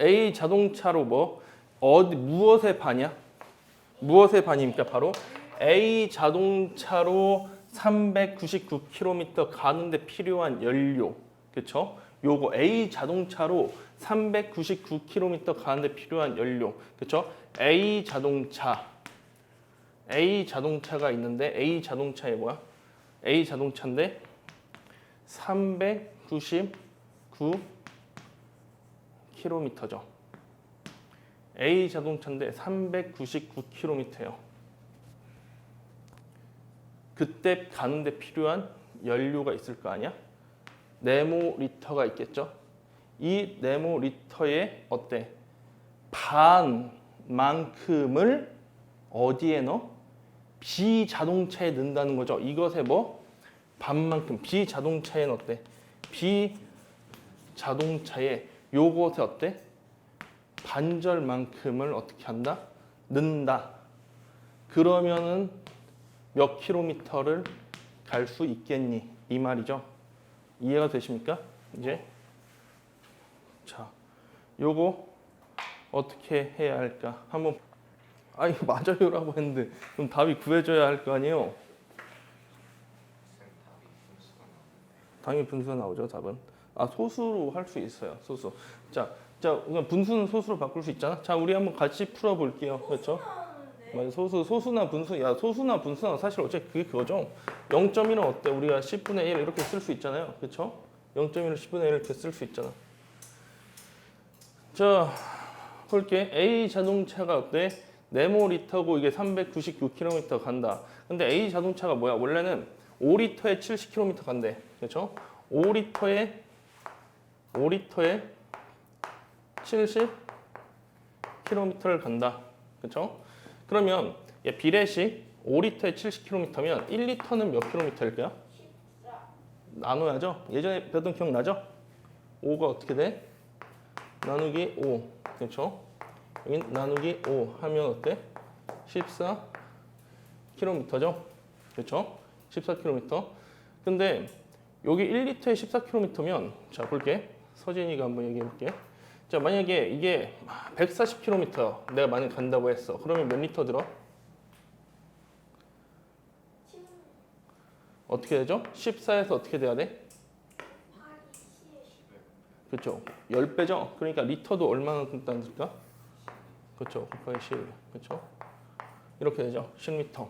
A 자동차로 뭐 어디 무엇의 반이야? 무엇의 반입니까? 바로 A 자동차로 399km 가는데 필요한 연료. 그렇죠? 요거 A 자동차로 399km 가는데 필요한 연료. 그렇죠? A 자동차 A 자동차가 있는데 A 자동차에 뭐야? A 자동차인데 399km죠. A 자동차인데 399km예요. 그때 가는데 필요한 연료가 있을 거 아니야? 네모 리터가 있겠죠? 이 네모 리터의 어때? 반만큼을 어디에 넣어? 비자동차에 넣는다는 거죠. 이것의 뭐? 반만큼. 비자동차에는 어때? 비자동차에 요것에 어때? 반절만큼을 어떻게 한다? 넣는다. 그러면은 몇 킬로미터를 갈 수 있겠니? 이 말이죠. 이해가 되십니까? 이제 자, 요거 어떻게 해야 할까? 한번 아 이거 맞아요라고 했는데 그럼 답이 구해져야 할 거 아니에요? 당연히 분수가 나오죠 답은 아 소수로 할 수 있어요 소수. 자, 자 분수는 소수로 바꿀 수 있잖아. 자 우리 한번 같이 풀어볼게요. 그렇죠? 맞아 소수 소수나 분수 야 소수나 분수나 사실 어차피 그게 그거죠. 0.1은 어때? 우리가 10분의 1 이렇게 쓸 수 있잖아요. 그렇죠? 0.1을 10분의 1 이렇게 쓸 수 있잖아. 자 볼게. A 자동차가 어때? 네모리터고 이게 399km 간다. 근데 A 자동차가 뭐야? 원래는 5리터에 70km 간대. 그렇죠? 5리터에 5리터에 70km를 간다 그렇죠? 그러면 얘 비례식 5리터에 70km면 1리터는 몇 km일까요? 나눠야죠. 예전에 배웠던 기억나죠? 5가 어떻게 돼? 나누기 5. 그렇죠? 여기 나누기 5 하면 어때? 14km죠? 그렇죠? 14km. 근데 여기 1리터에 14km면 자 볼게. 서진이가 한번 얘기해 볼게. 자 만약에 이게 140km 내가 만약 간다고 했어. 그러면 몇 리터 들어? 어떻게 되죠? 14에서 어떻게 돼야 돼? 그렇죠. 10배죠. 그러니까 리터도 얼마나 든다니까? 그렇죠. 곱하기 10. 그렇죠. 이렇게 되죠. 10리터.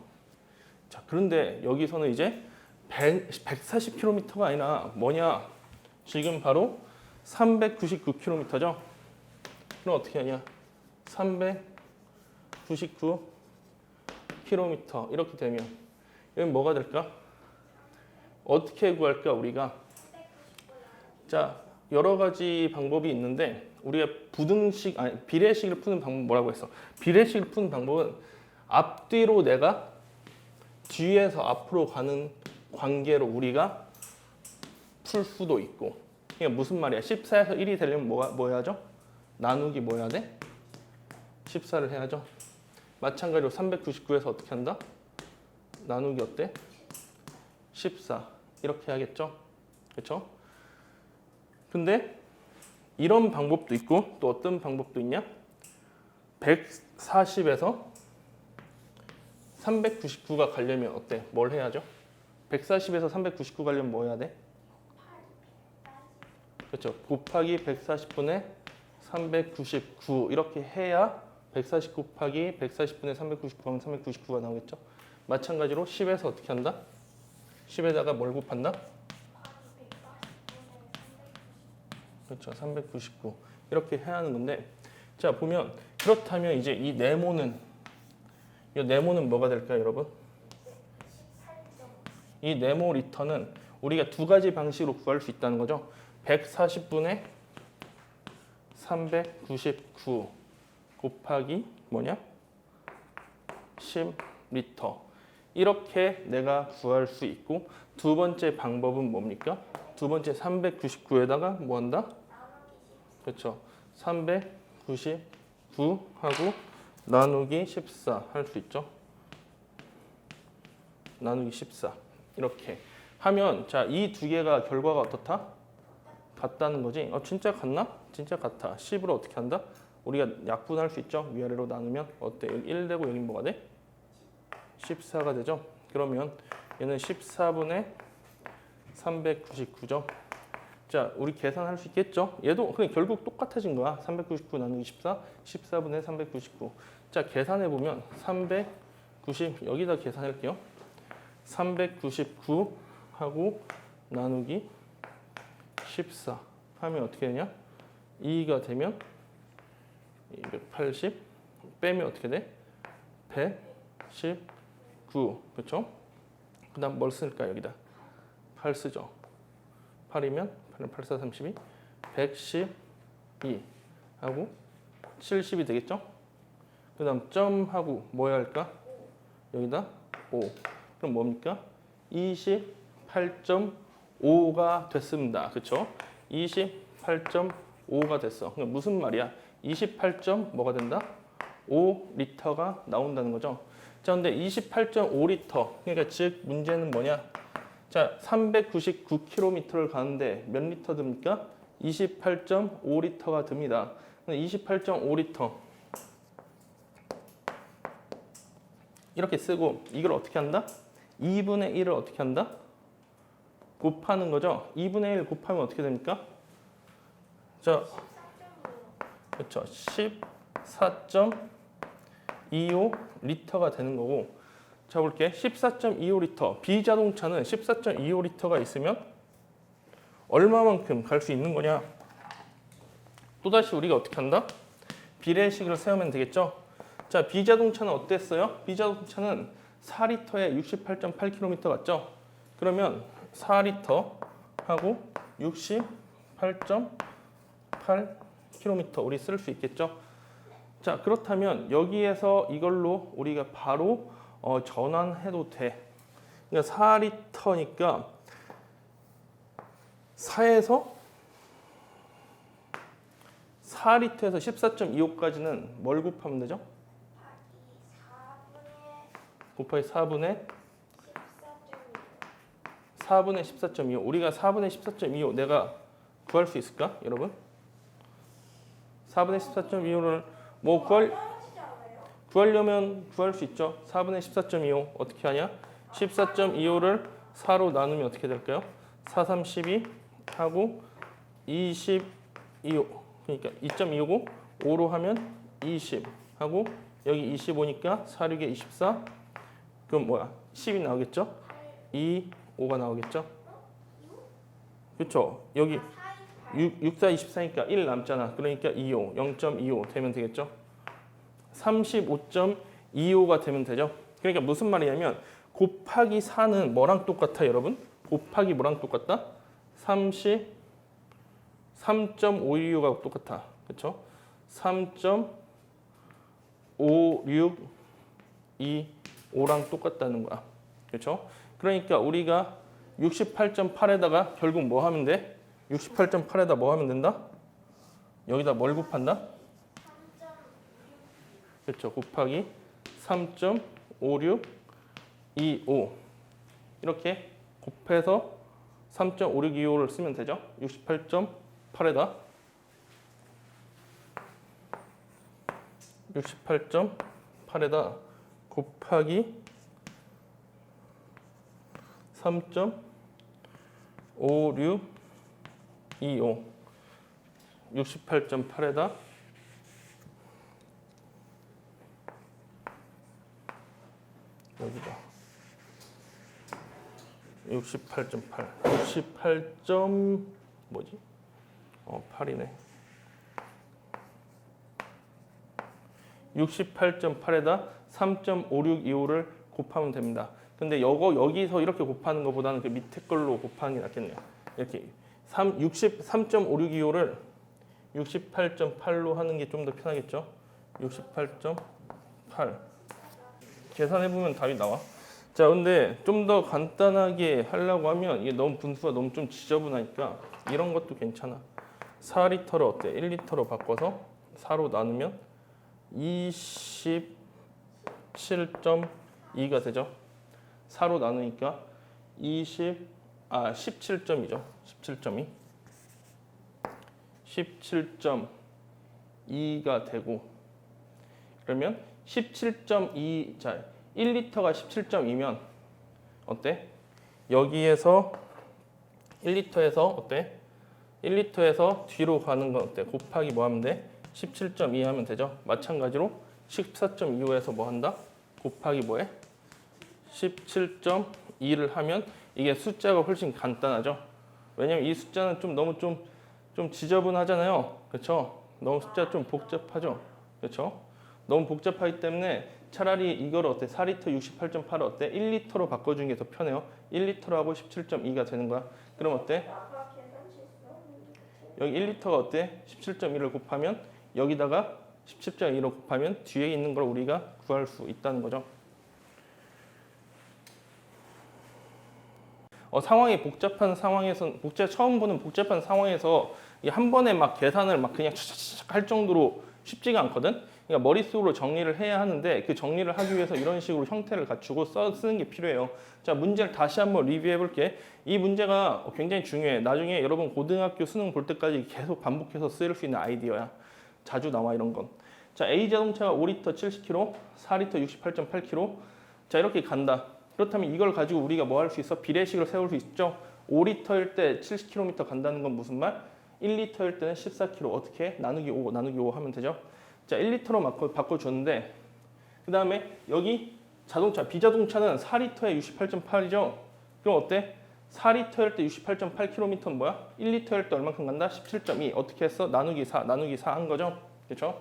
자, 그런데 여기서는 이제 100, 140km가 아니라 뭐냐? 지금 바로 399km죠. 그럼 어떻게 하냐? 399km 이렇게 되면 여기 뭐가 될까? 어떻게 구할까 우리가? 자 여러 가지 방법이 있는데 우리가 부등식 아니 비례식을 푸는 방법 뭐라고 했어? 비례식을 푸는 방법은 앞뒤로 내가 뒤에서 앞으로 가는 관계로 우리가 풀 수도 있고 이게 무슨 말이야? 14에서 1이 되려면 뭐, 뭐 해야죠? 나누기 뭐 해야 돼? 14를 해야죠. 마찬가지로 399에서 어떻게 한다? 나누기 어때? 14 이렇게 해야겠죠? 그렇죠? 근데 이런 방법도 있고 또 어떤 방법도 있냐? 140에서 399가 가려면 어때? 뭘 해야죠? 140에서 399 가려면 뭐 해야 돼? 그렇죠. 곱하기 140분의 399 이렇게 해야 140 곱하기 140분의 399 하면 399가 나오겠죠. 마찬가지로 10에서 어떻게 한다? 10에다가 뭘 곱한다? 그렇죠. 399 이렇게 해야 하는 건데 자 보면 그렇다면 이제 이 네모는 이 네모는 뭐가 될까요, 여러분? 이 네모 리터는 우리가 두 가지 방식으로 구할 수 있다는 거죠. 140분의 399 곱하기 뭐냐? 10리터. 이렇게 내가 구할 수 있고 두 번째 방법은 뭡니까? 두 번째 399에다가 뭐 한다? 그렇죠. 399 하고 나누기 14 할 수 있죠. 나누기 14 이렇게 하면 자 이 두 개가 결과가 어떻다? 같다는 거지. 어 진짜 같나? 진짜 같아. 10으로 어떻게 한다? 우리가 약분할 수 있죠. 위아래로 나누면 어때? 여기 1 되고 여기 뭐가 돼? 14가 되죠. 그러면 얘는 14분의 399죠. 자, 우리 계산할 수 있겠죠? 얘도 그냥 결국 똑같아진 거야. 399 나누기 14, 14분의 399. 자, 계산해 보면 390 여기다 계산할게요. 399 하고 나누기 14 하면 어떻게 되냐? 2가 되면 280 빼면 어떻게 돼? 119 그렇죠? 그 다음 뭘 쓸까 여기다 8 쓰죠. 8이면 8은 8, 4, 32 112 하고 70이 되겠죠? 그 다음 점하고 뭐 해야 할까? 여기다 5 그럼 뭡니까? 28.5가 됐습니다. 그렇죠? 28.5가 됐어. 그럼 무슨 말이야? 28. 뭐가 된다? 5리터가 나온다는 거죠. 자, 근데 28.5리터. 그러니까 즉 문제는 뭐냐? 자, 399km를 가는데 몇 리터 듭니까? 28.5리터가 듭니다. 28.5리터. 이렇게 쓰고 이걸 어떻게 한다? 2분의 1을 어떻게 한다? 곱하는 거죠. 2분의 1 곱하면 어떻게 됩니까? 자, 그렇죠. 14.25 리터가 되는 거고. 자, 볼게. 14.25 리터. 비자동차는 14.25 리터가 있으면 얼마만큼 갈 수 있는 거냐? 또다시 우리가 어떻게 한다? 비례식을 세우면 되겠죠? 자, 비자동차는 어땠어요? 비자동차는 4리터에 68.8km 같죠? 그러면 4리터 하고 68.8km 우리 쓸 수 있겠죠? 자, 그렇다면 여기에서 이걸로 우리가 바로 어, 전환해도 돼. 그러니까 4리터니까 4에서 4리터에서 14.25까지는 뭘 곱하면 되죠? 곱하기 4분의 4분의 14.25 우리가 4분의 14.25 내가 구할 수 있을까 여러분? 4분의 14.25를 뭐 구할 구하려면 구할 수 있죠. 4분의 14.25 어떻게 하냐? 14.25를 4로 나누면 어떻게 될까요? 4, 3, 12 하고 22 그러니까 2.25고 5로 하면 20 하고 여기 25니까 4, 6에 24 그럼 뭐야? 10이 나오겠죠? 2 5가 나오겠죠? 그렇죠. 여기 6, 6, 4, 24니까 1 남잖아. 그러니까 25, 0.25 되면 되겠죠? 35.25가 되면 되죠? 그러니까 무슨 말이냐면 곱하기 4는 뭐랑 똑같아, 여러분? 곱하기 뭐랑 똑같다? 30 3.525가 똑같아. 그렇죠? 3.5625랑 똑같다는 거야. 그렇죠? 그러니까 우리가 68.8에다가 결국 뭐 하면 돼? 68.8에다 뭐 하면 된다? 여기다 뭘 곱한다? 그렇죠. 곱하기 3.5625 이렇게 곱해서 3.5625를 쓰면 되죠. 68.8에다 68.8에다 곱하기 3.5625 68.8에다 여기다 68.8 68. 점 뭐지? 어 8이네 68.8에다 3.5625를 곱하면 됩니다. 근데 요거 여기서 이렇게 곱하는 것보다는 그 밑에 걸로 곱하는 게 낫겠네요. 이렇게 3 63.5625를 68.8로 하는 게 좀 더 편하겠죠? 68.8 계산해 보면 답이 나와. 자, 근데 좀 더 간단하게 하려고 하면 이게 너무 분수가 너무 좀 지저분하니까 이런 것도 괜찮아. 4리터를 어때? 1리터로 바꿔서 4로 나누면 27.2가 되죠. 4로 나누니까 20, 아 17점이죠. 17점이 17.2가 되고 그러면 17.2 자, 1리터가 17.2면 어때? 여기에서 1리터에서 어때? 1리터에서 뒤로 가는 건 어때? 곱하기 뭐 하면 돼? 17.2 하면 되죠. 마찬가지로 14.25에서 뭐 한다? 곱하기 뭐해? 17.2를 하면 이게 숫자가 훨씬 간단하죠. 왜냐면 이 숫자는 좀 너무 좀, 좀 지저분하잖아요. 그렇죠? 너무 숫자 좀 복잡하죠. 그렇죠? 너무 복잡하기 때문에 차라리 이걸 어때? 4리터 68.8을 어때? 1리터로 바꿔주는 게 더 편해요. 1리터로 하고 17.2가 되는 거야. 그럼 어때? 여기 1리터가 어때? 17.1을 곱하면 여기다가 17.2로 곱하면 뒤에 있는 걸 우리가 구할 수 있다는 거죠. 어, 상황이 복잡한 상황에서 복잡 처음 보는 복잡한 상황에서 한 번에 막 계산을 막 그냥 차차차차 할 정도로 쉽지가 않거든. 그러니까 머릿속으로 정리를 해야 하는데 그 정리를 하기 위해서 이런 식으로 형태를 갖추고 써 쓰는 게 필요해요. 자 문제를 다시 한번 리뷰해 볼게. 이 문제가 굉장히 중요해. 나중에 여러분 고등학교 수능 볼 때까지 계속 반복해서 쓰일 수 있는 아이디어야. 자주 나와 이런 건. 자 A 자동차가 5리터 70km, 4리터 68.8km. 자 이렇게 간다. 그렇다면 이걸 가지고 우리가 뭐 할 수 있어? 비례식을 세울 수 있죠. 5리터일 때 70km 간다는 건 무슨 말? 1리터일 때는 14km 어떻게 해? 나누기 5 나누기 5 하면 되죠. 자 1리터로 바꿔, 바꿔줬는데 그 다음에 여기 자동차 비자동차는 4리터에 68.8이죠. 그럼 어때? 4리터일 때 68.8km는 뭐야? 1리터일 때 얼마큼 간다? 17.2 어떻게 했어? 나누기 4 나누기 4 한 거죠. 그렇죠?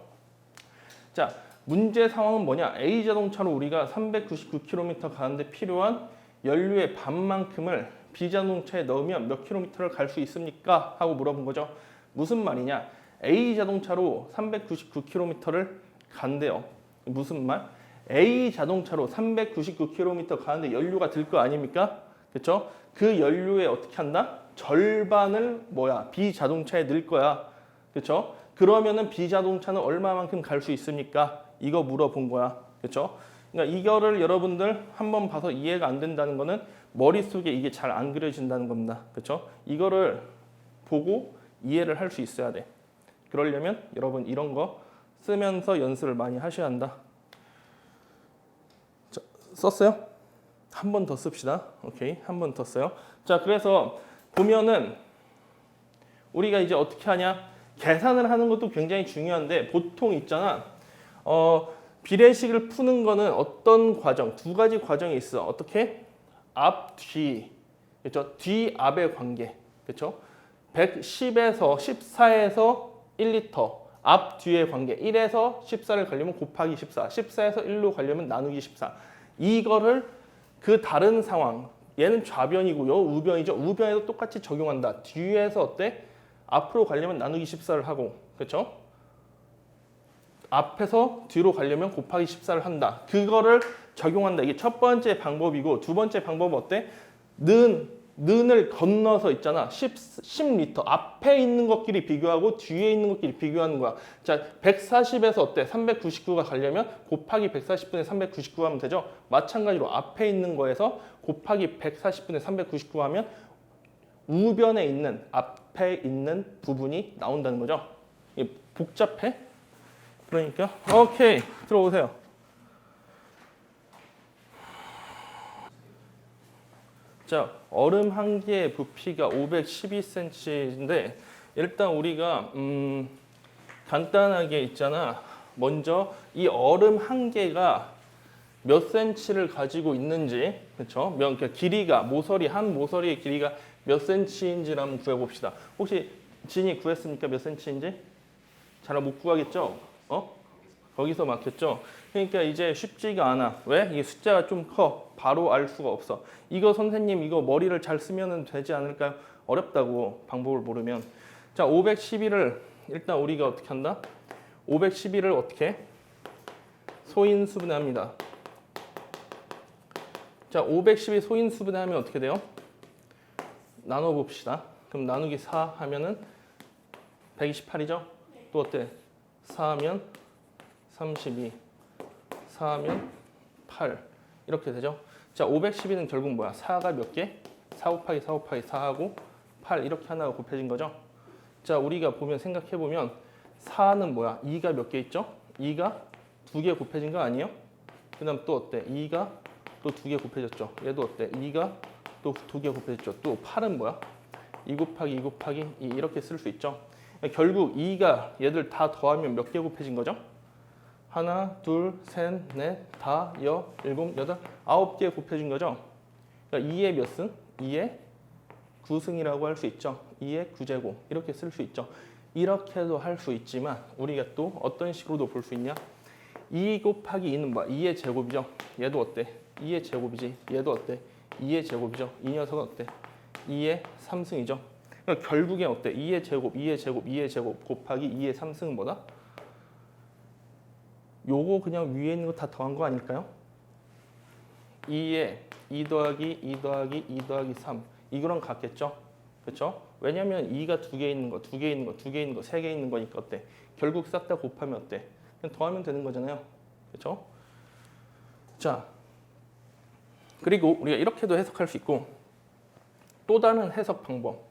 자 문제 상황은 뭐냐? A 자동차로 우리가 399km 가는데 필요한 연료의 반만큼을 B 자동차에 넣으면 몇 킬로미터를 갈 수 있습니까? 하고 물어본 거죠. 무슨 말이냐? A 자동차로 399km를 간대요. 무슨 말? A 자동차로 399km 가는데 연료가 들 거 아닙니까? 그렇죠? 그 연료에 어떻게 한다? 절반을 뭐야? B 자동차에 넣을 거야. 그렇죠? 그러면은 B 자동차는 얼마만큼 갈 수 있습니까? 이거 물어본 거야. 그렇죠? 그러니까 이거를 여러분들 한번 봐서 이해가 안 된다는 거는 머릿속에 이게 잘 안 그려진다는 겁니다. 그렇죠? 이거를 보고 이해를 할 수 있어야 돼. 그러려면 여러분 이런 거 쓰면서 연습을 많이 하셔야 한다. 자, 썼어요? 한 번 더 씁시다. 오케이. 한 번 더 써요. 자, 그래서 보면은 우리가 이제 어떻게 하냐? 계산을 하는 것도 굉장히 중요한데 보통 있잖아. 어, 비례식을 푸는 거는 어떤 과정? 두 가지 과정이 있어. 어떻게? 앞, 뒤. 그렇죠? 뒤, 앞의 관계. 그렇죠? 110에서 14에서 1리터. 앞, 뒤의 관계. 1에서 14를 가려면 곱하기 14. 14에서 1로 가려면 나누기 14. 이거를 그 다른 상황. 얘는 좌변이고요. 우변이죠. 우변에도 똑같이 적용한다. 뒤에서 어때? 앞으로 가려면 나누기 14를 하고. 그렇죠? 앞에서 뒤로 가려면 곱하기 14를 한다. 그거를 적용한다. 이게 첫 번째 방법이고 두 번째 방법은 어때? 는 는을 건너서 있잖아. 10, 10리터. 앞에 있는 것끼리 비교하고 뒤에 있는 것끼리 비교하는 거야. 자, 140에서 어때? 399가 가려면 곱하기 140분의 399 하면 되죠? 마찬가지로 앞에 있는 거에서 곱하기 140분의 399 하면 우변에 있는 앞에 있는 부분이 나온다는 거죠. 이게 복잡해? 그러니까 오케이 들어오세요. 자 얼음 한 개의 부피가 512cm인데 일단 우리가 음, 간단하게 있잖아. 먼저 이 얼음 한 개가 몇 cm를 가지고 있는지 그렇죠? 몇 그러니까 길이가 모서리 한 모서리의 길이가 몇 cm인지를 한번 구해봅시다. 혹시 진이 구했습니까? 몇 cm인지? 잘 못 구하겠죠? 어? 거기서 막혔죠? 그러니까 이제 쉽지가 않아. 왜? 이 숫자가 좀 커. 바로 알 수가 없어. 이거 선생님 이거 머리를 잘 쓰면 되지 않을까요? 어렵다고 방법을 모르면. 자, 511을 일단 우리가 어떻게 한다? 511을 어떻게? 소인수분해합니다. 자, 512 소인수분해하면 어떻게 돼요? 나눠 봅시다. 그럼 나누기 4 하면은 128이죠? 또 어때? 4하면 32, 4하면 8 이렇게 되죠. 자, 512는 결국 뭐야? 4가 몇 개? 4 곱하기 4 곱하기 4하고 8 이렇게 하나가 곱해진 거죠. 자, 우리가 보면 생각해 보면 4는 뭐야? 2가 몇 개 있죠? 2가 두 개 곱해진 거 아니에요? 그 다음 또 어때? 2가 또 두 개 곱해졌죠. 얘도 어때? 2가 또 두 개 곱해졌죠. 또 8은 뭐야? 2 곱하기 2 곱하기 2 이렇게 쓸 수 있죠. 결국 2가 얘들 다 더하면 몇 개 곱해진 거죠? 하나, 둘, 셋, 넷, 다, 여, 일곱, 여덟, 아홉 개 곱해진 거죠. 그러니까 2의 몇 승? 2의 9승이라고 할 수 있죠. 2의 9제곱 이렇게 쓸 수 있죠. 이렇게도 할 수 있지만 우리가 또 어떤 식으로도 볼 수 있냐? 2 곱하기 2는 뭐야? 2의 제곱이죠. 얘도 어때? 2의 제곱이지. 얘도 어때? 2의 제곱이죠. 이 녀석은 어때? 2의 3승이죠. 그러니까 결국에 어때? 2의 제곱, 2의 제곱, 2의 제곱 곱하기 2의 3승은 뭐다? 요거 그냥 위에 있는 거 다 더한 거 아닐까요? 2에 2 더하기 2 더하기 2 더하기 3 이거랑 같겠죠? 그렇죠? 왜냐면 2가 두 개 있는 거, 두 개 있는 거, 두 개 있는 거, 세 개 있는 거니까 어때? 결국 싹 다 곱하면 어때? 그냥 더하면 되는 거잖아요. 그렇죠? 자, 그리고 우리가 이렇게도 해석할 수 있고 또 다른 해석 방법.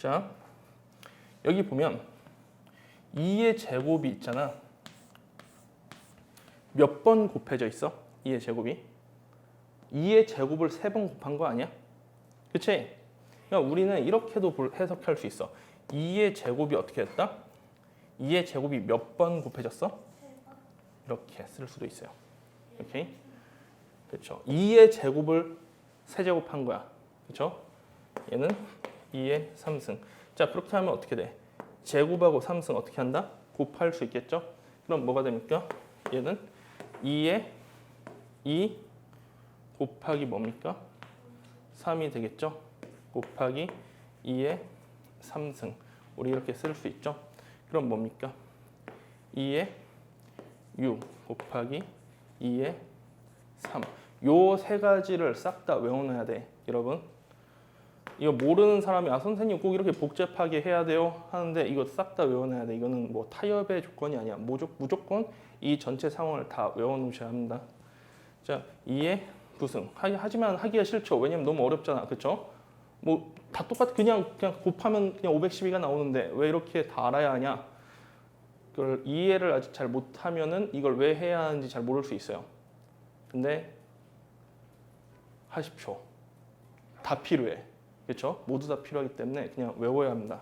자, 여기 보면 2의 제곱이 있잖아. 몇 번 곱해져 있어? 2의 제곱이? 2의 제곱을 세번 곱한 거 아니야? 그치? 그러니까 우리는 이렇게도 볼- 해석할 수 있어. 2의 제곱이 어떻게 됐다? 2의 제곱이 몇 번 곱해졌어? 이렇게 쓸 수도 있어요. 오케이? 그렇죠. 2의 제곱을 세제곱한 거야. 그렇죠? 얘는 2의 3승. 자, 그렇게 하면 어떻게 돼? 제곱하고 3승 어떻게 한다? 곱할 수 있겠죠? 그럼 뭐가 됩니까? 얘는 2의 2 곱하기 뭡니까? 3이 되겠죠? 곱하기 2의 3승. 우리 이렇게 쓸 수 있죠? 그럼 뭡니까? 2의 6 곱하기 2의 3. 요 세 가지를 싹 다 외워놔야 돼, 여러분. 이거 모르는 사람이 아 선생님 꼭 이렇게 복잡하게 해야 돼요 하는데 이거 싹 다 외워놔야 돼. 이거는 뭐 타협의 조건이 아니야. 무조, 무조건 이 전체 상황을 다 외워놓으셔야 합니다. 자, 2의 부승. 하- 하지만 하기가 싫죠. 왜냐면 너무 어렵잖아, 그렇죠? 뭐다 똑같 그냥 그냥 곱하면 그냥 512가 나오는데 왜 이렇게 다 알아야 하냐? 그걸 이해를 아직 잘 못하면은 이걸 왜 해야 하는지 잘 모를 수 있어요. 근데 하십시오. 다 필요해. 그렇죠? 모두 다 필요하기 때문에 그냥 외워야 합니다.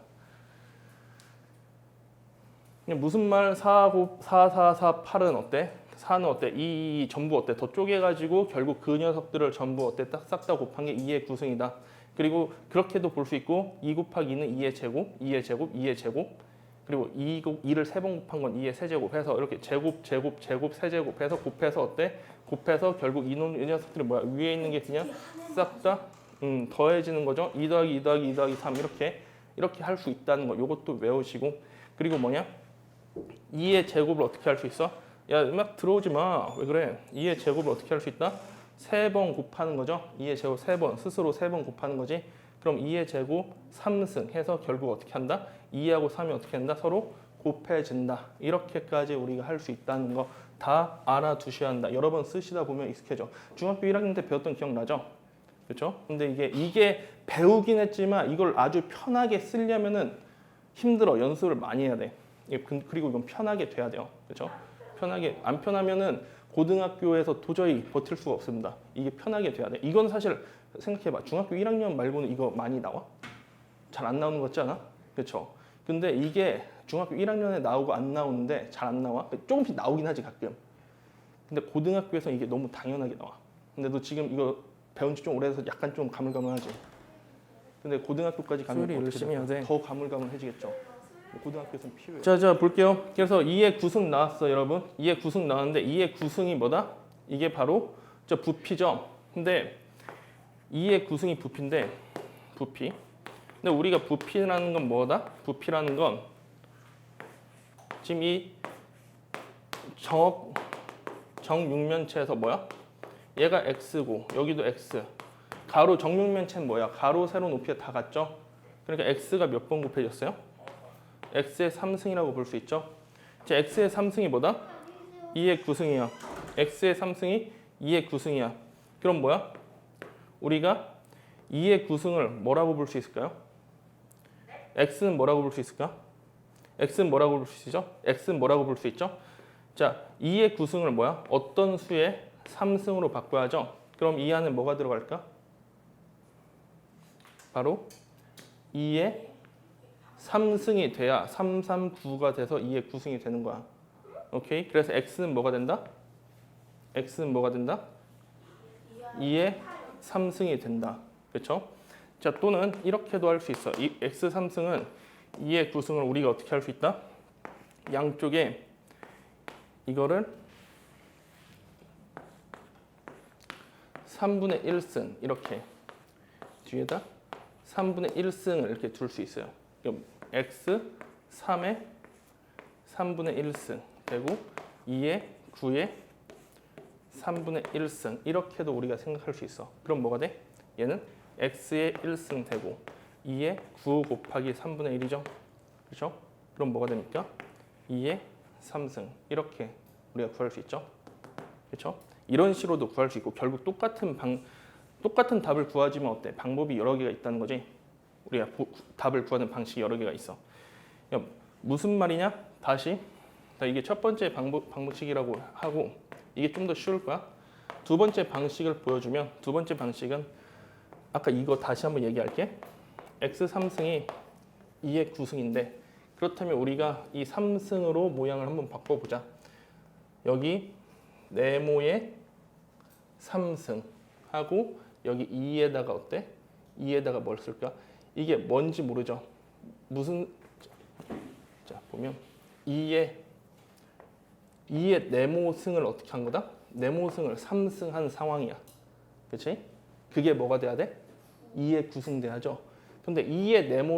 그냥 무슨 말 4, 4, 4, 4, 8은 어때? 4는 어때? 2, 2 전부 어때? 더 쪼개가지고 결국 그 녀석들을 전부 어때? 싹다 곱한 게 2의 구승이다. 그리고 그렇게도 볼 수 있고 2 곱하기 2는 2의 제곱, 2의 제곱, 2의 제곱 그리고 2, 2를 세번 곱한 건 2의 세제곱 해서 이렇게 제곱, 제곱, 제곱, 세제곱 해서 곱해서 어때? 곱해서 결국 이놈 이 녀석들이 뭐야? 위에 있는 게 그냥 싹 다 음, 더해지는 거죠. 2 더하기 2 더하기 2 더하기 3 이렇게 이렇게 할 수 있다는 거. 요것도 외우시고 그리고 뭐냐? 2의 제곱을 어떻게 할 수 있어? 야, 막 들어오지 마. 왜 그래? 2의 제곱을 어떻게 할 수 있다? 세 번 곱하는 거죠. 2의 제곱 세 번, 스스로 세 번 곱하는 거지. 그럼 2의 제곱 3승 해서 결국 어떻게 한다? 2하고 3이 어떻게 한다? 서로 곱해진다. 이렇게까지 우리가 할 수 있다는 거 다 알아두셔야 한다. 여러 번 쓰시다 보면 익숙해져. 중학교 1학년 때 배웠던 기억나죠? 그렇죠? 근데 이게 이게 배우긴 했지만 이걸 아주 편하게 쓰려면은 힘들어. 연습을 많이 해야 돼. 근- 그리고 이건 편하게 돼야 돼요. 그렇죠? 편하게 안 편하면은 고등학교에서 도저히 버틸 수가 없습니다. 이게 편하게 돼야 돼. 이건 사실 생각해봐. 중학교 1학년 말고는 이거 많이 나와? 잘 안 나오는 것 같지 않아? 그렇죠? 근데 이게 중학교 1학년에 나오고 안 나오는데 잘 안 나와? 조금씩 나오긴 하지 가끔. 근데 고등학교에서 이게 너무 당연하게 나와. 근데 너 지금 이거 배운 지 좀 오래돼서 약간 좀 가물가물하지. 근데 고등학교까지 가면 열심히 해야 돼. 더 가물가물해지겠죠. 고등학교에서는 필요해. 자, 자 볼게요. 그래서 2의 구승 나왔어, 여러분. 2의 구승 나왔는데 2의 구승이 뭐다? 이게 바로 저 부피죠. 근데 2의 구승이 부피인데 부피. 근데 우리가 부피라는 건 뭐다? 부피라는 건 지금 이 정, 정육면체에서 뭐야? 얘가 x고 여기도 x. 가로 정육면체는 뭐야? 가로 세로 높이가 다 같죠? 그러니까 x가 몇 번 곱해졌어요? x의 3승이라고 볼 수 있죠? 자, x의 3승이 뭐다? 2의 9승이야. x의 3승이 2의 9승이야. 그럼 뭐야? 우리가 2의 9승을 뭐라고 볼 수 있을까요? x는 뭐라고 볼 수 있을까? x는 뭐라고 볼 수 있죠? x는 뭐라고 볼 수 있죠? 자, 2의 구승을 뭐야? 어떤 수의 3승으로 바꿔야죠? 그럼 이 안에 뭐가 들어갈까? 바로 2의 3승이 돼야 339가 돼서 2의 9승이 되는 거야. 오케이? 그래서 x는 뭐가 된다? x는 뭐가 된다? 2의 3승이 된다. 그렇죠? 자, 또는 이렇게도 할 수 있어. 이 x 3승은 2의 9승을 우리가 어떻게 할 수 있다? 양쪽에 이거를 3분의 1승 이렇게 뒤에다 3분의 1승을 이렇게 둘 수 있어요. x 3의 3분의 1승 되고 2의 9의 3분의 1승 이렇게도 우리가 생각할 수 있어. 그럼 뭐가 돼? 얘는 x의 1승 되고 2의 9 곱하기 3분의 1이죠. 그렇죠? 그럼 뭐가 됩니까? 2의 3승 이렇게 우리가 구할 수 있죠. 그렇죠? 이런 식으로도 구할 수 있고 결국 똑같은 방 똑같은 답을 구하지만 어때? 방법이 여러 개가 있다는 거지. 우리가 구- 구- 답을 구하는 방식이 여러 개가 있어. 야, 무슨 말이냐? 다시 자, 이게 첫 번째 방법 방식이라고 하고 이게 좀 더 쉬울 거야. 두 번째 방식을 보여주면 두 번째 방식은 아까 이거 다시 한번 얘기할게. x 3승이 2의 9승인데 그렇다면 우리가 이 3승으로 모양을 한번 바꿔보자. 여기 네모의 3승 하고 여기 2에다가 어때? 2에다가 뭘 쓸까? 이게 뭔지 모르죠. 무슨 자 보면 2의 2의 네모승을 어떻게 한 거다? 네모승을 3승 한 상황이야. 그렇지? 그게 뭐가 돼야 돼? 2의 9승 돼야죠. 근데 2의 네모